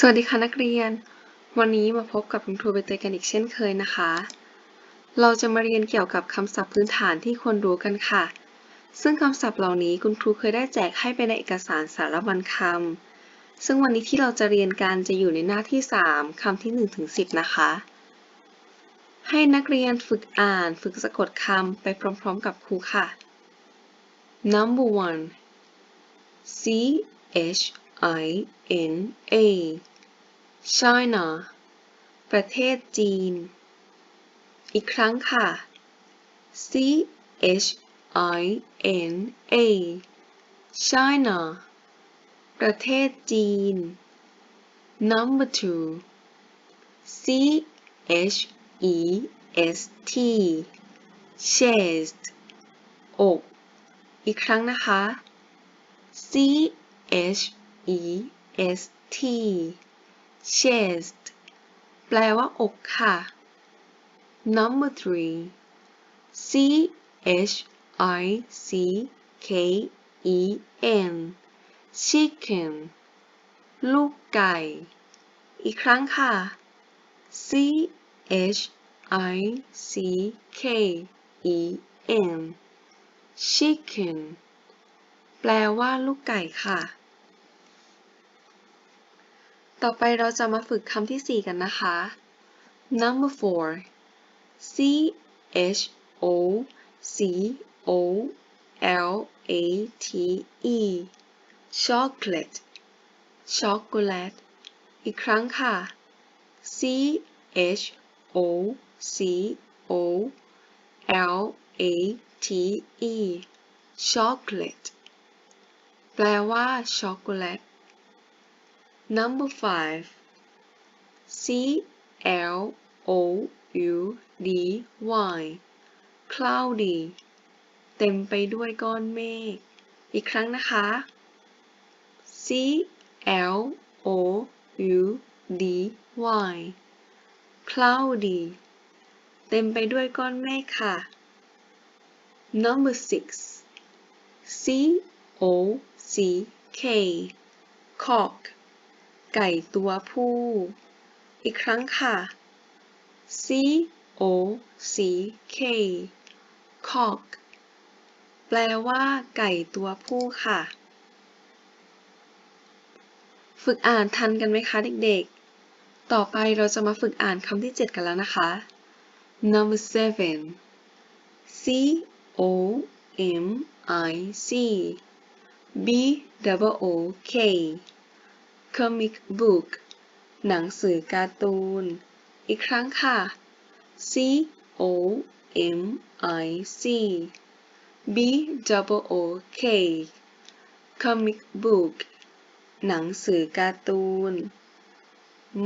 สวัสดีค่ะนักเรียน วันนี้มาพบกับคุณครูใบเตยกันอีกเช่นเคยนะคะ เราจะมาเรียนเกี่ยวกับคำศัพท์พื้นฐานที่ควรรู้กันค่ะ ซึ่งคำศัพท์เหล่านี้คุณครูเคยได้แจกให้ไปในเอกสารสารบัญคำซึ่งวันนี้ที่เราจะเรียนกันจะอยู่ในหน้าที่ 3คำที่1ถึง10 นะคะ ให้นักเรียนฝึกอ่านฝึกสะกดคำไปพร้อมๆ กับครูค่ะ Number one C H I N A China ประเทศจีน อีกครั้งค่ะ C H I N A China ประเทศจีน Number two C H E S T chest อก อีกครั้งนะคะ C H E S T chest แปลว่าอกค่ะ Number three C H I C K E N chicken ลูกไก่ อีกครั้งค่ะ C H I C K E N chicken แปลว่าลูกไก่ค่ะ ต่อไปเราจะมาฝึกคำที่ 4 กันนะคะ number four C H O C O L A T E chocolate ช็อกโกแลตอีกครั้งค่ะ C H O C O L A T E chocolate แปลว่าช็อกโกแลต number five C L O U D Y cloudy เต็มไปด้วยก้อนเมฆ อีกครั้งนะคะ C L O U D Y cloudy เต็มไปด้วยก้อนเมฆค่ะ number six C O C K cock ไก่ตัวผู้ อีกครั้งค่ะ C O C K cock แปลว่า ไก่ตัวผู้ค่ะ ฝึกอ่านทันกันไหมคะเด็กๆ ต่อไปเราจะมาฝึกอ่านคำที่ 7 กันแล้วนะคะ number seven C O M I C B double O K comic book หนังสือการ์ตูน อีกครั้งค่ะ C O M I C B o O K comic book หนังสือการ์ตูน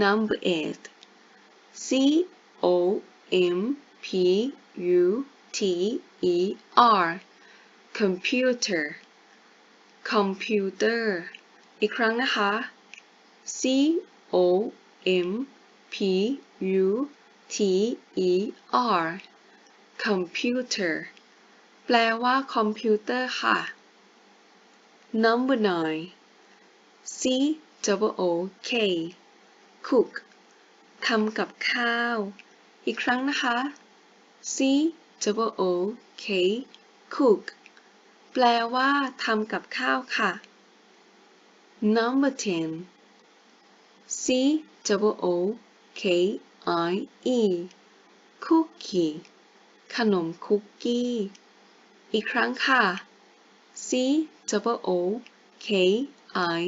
number eight C O M P U T E R computer computer อีกครั้งนะคะ C O M P U T E R computer แปลว่าคอมพิวเตอร์ค่ะ number nine C O O K cook ทำกับข้าว อีกครั้งนะคะ C O O K cook แปลว่าทำกับข้าวค่ะ number ten C O O K I E cookie ขนมคุกกี้ อีกครั้งค่ะ C O O K I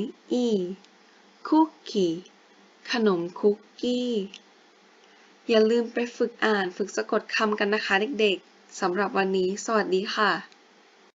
E cookie ขนมคุกกี้ อย่าลืมไปฝึกอ่านฝึกสะกดคำกันนะคะเด็กๆสำหรับวันนี้ สวัสดีค่ะ